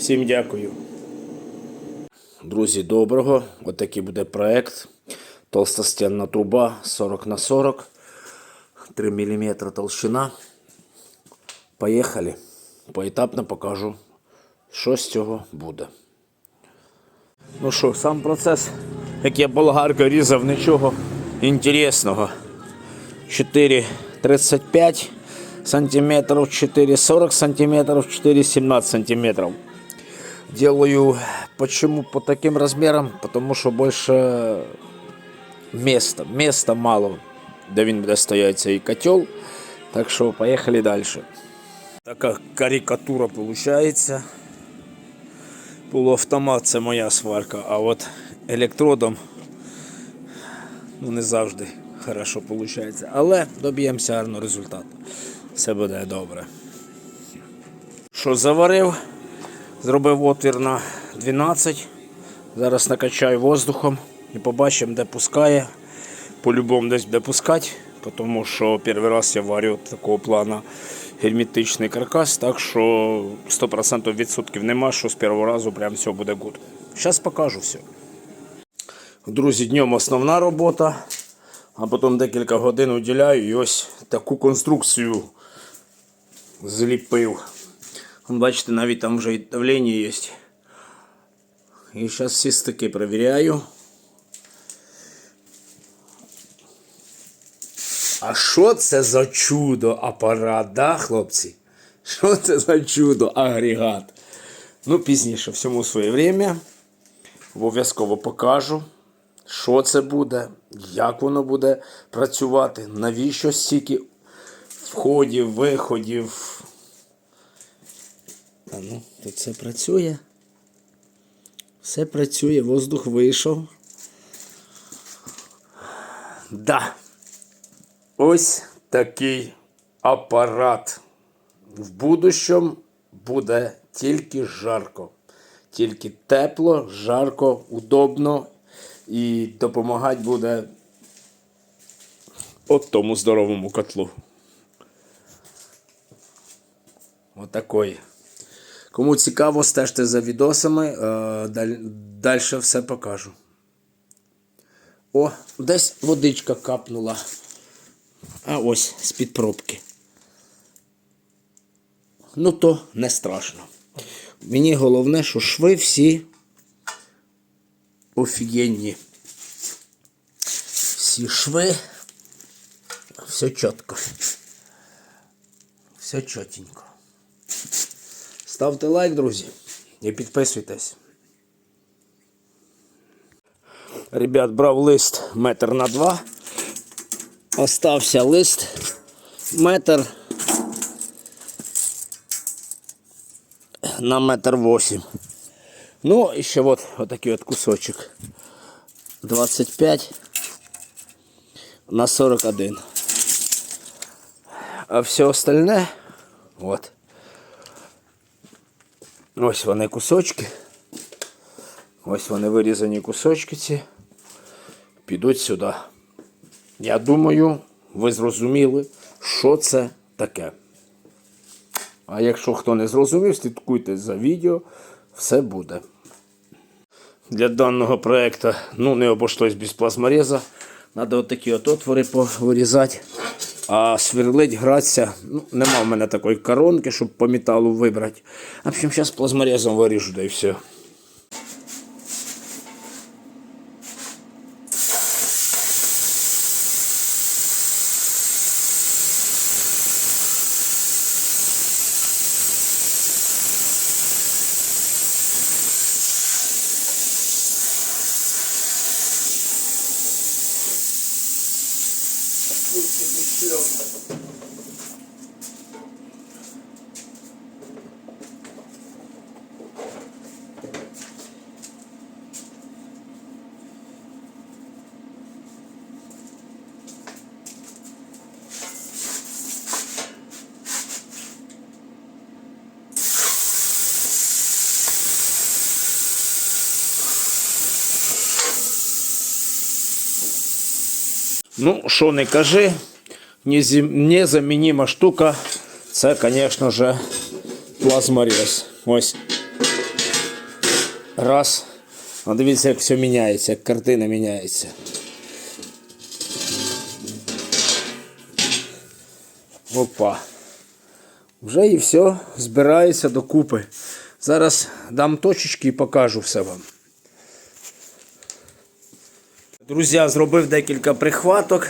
Всім дякую. Друзі, доброго. Отакий буде проект. Толстостенна труба 40 на 40. 3 мм толщина. Поїхали. Поетапно покажу, що з цього буде. Ну що, сам процес, як я болгаркою різав, нічого інтересного. 4,35 сантиметров, 4,40 сантиметров, 4,17 сантиметров. Делаю почему по таким размерам? Потому что больше места, места мало, де він буде стоять цей котел. Так що поїхали далі. Така карикатура получається. Полуавтомат це моя сварка, а от електродом ну, не завжди хорошо виходить. Але доб'ємося гарного результату. Все буде добре. Що заварив? Зробив отвір на 12. Зараз накачаю воздухом і побачимо, де пускає. По-любому десь буде пускати, тому що перший раз я варю такого плану герметичний каркас, так що 100% відсотків нема, що з першого разу прям все буде гуд. Зараз покажу все. Друзі, днем основна робота, а потім декілька годин уділяю і ось таку конструкцію зліпив. Вон, Бачите, навіть там вже і давлення є. І зараз всі стики перевіряю. А що це за чудо апарат, да, хлопці? Що це за чудо агрегат? Ну, пізніше, всьому своє время. Обов'язково покажу, що це буде, як воно буде працювати, навіщо стільки входів, виходів. А ну, тут все працює. Все працює, воздух вийшов. Да. Ось такий апарат. В будущому буде тільки жарко. Тільки тепло, жарко, удобно і допомагати буде от тому здоровому котлу. Отакої. Кому цікаво, стежте за відосами, е, далі все покажу. О, десь водичка капнула. А ось з-під пробки. Ну то не страшно. Мені головне, що шви всі офігенні. Всі шви. Все чітко. Все чотенько. Ставте лайк, друзі, і підписуйтесь. Ребят, брав лист метр на два. Остався лист метр на метр восемь. Ну, і ще от, отакий от кусочок. 25 на 41. А все остальне, от. Ось вони кусочки. Ось вони вирізані кусочки ці. Підуть сюди. Я думаю, ви зрозуміли, що це таке. А якщо хто не зрозумів, слідкуйте за відео, все буде. Для даного проєкту ну, не обійшлось без плазмореза. Треба отакі от отвори вирізати. А сверлить, гратися. Ну, нема в мене такої коронки, щоб по металу вибрати. В общем, зараз плазморезом виріжу, да і все. Ну, що не кажи, незі- незамінима штука, це, звісно ж, плазморез. Ось Раз. А дивіться, як все міняється, як картина міняється. Опа. Вже і все збирається докупи. Зараз дам точечки і покажу все вам. Друзі, зробив декілька прихваток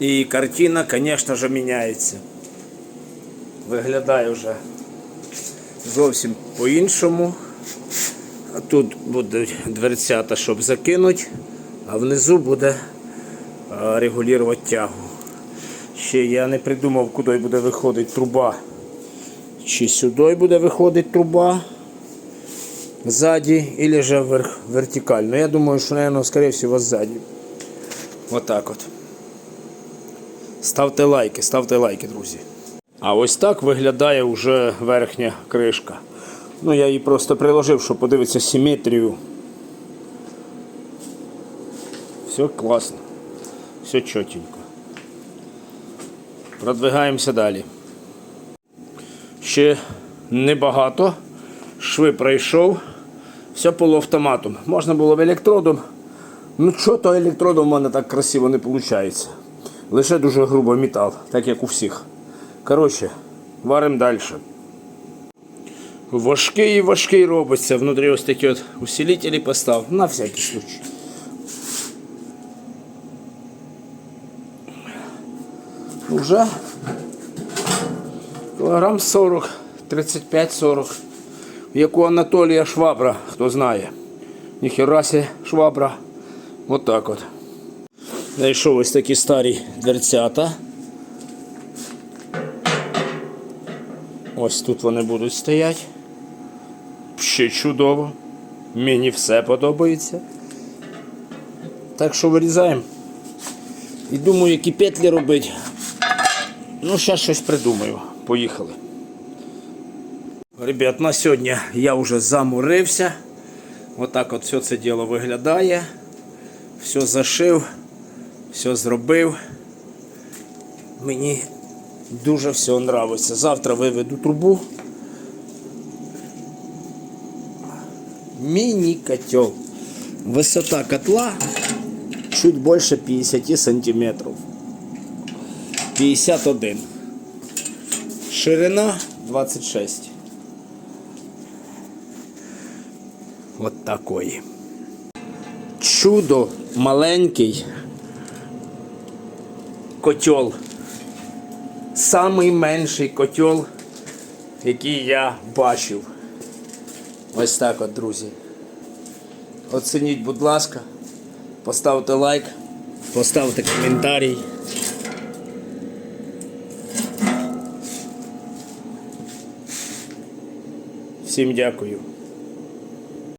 І картина, звісно ж, міняється. Виглядає вже зовсім по-іншому. Тут будуть дверцята, щоб закинути, а внизу буде а, регулювати тягу. Ще я не придумав, куди буде виходити труба. Чи сюди буде виходити труба ззаді, або вертикально. Я думаю, що, мабуть, скорее всего, ззаді. Отак от. Ставте лайки, ставте лайки, друзі. А ось так виглядає вже верхня кришка. Ну, я її просто приложив, щоб подивитися симетрію. Все класно. Все чотенько. Продвигаємося далі. Ще небагато. Шви пройшов. Все полуавтоматом. Можна було б електродом. Ну, що то електродом у мене так красиво не виходить. Лише дуже грубо метал, так як у всіх. Коротше, варимо далі. Важкий і важкий робиться. Внутрі ось такі от усилителі постав. На всякий случай. Уже кілограм 40, 35-40. Як у Анатолія Швабра, хто знає. Ніхерасі швабра. От так от. Знайшов ось такі старі дверцята. Ось тут вони будуть стояти. Ще чудово. Мені все подобається. Так що вирізаємо. І думаю, які петлі робити. Ну, зараз щось придумаю. Поїхали. Ребят, на сьогодні я вже замурився. Отак от все це діло виглядає. Все зашив, все зробив. Мені дуже все подобається. Завтра виведу трубу. Міні-котел. Висота котла чуть більше 50 сантиметрів. 51. Ширина 26. Вот такої. Чудо маленький котел. Самий менший котел, який я бачив. Ось так от, друзі. Оцініть, будь ласка, поставте лайк, поставте коментарій. Всім дякую.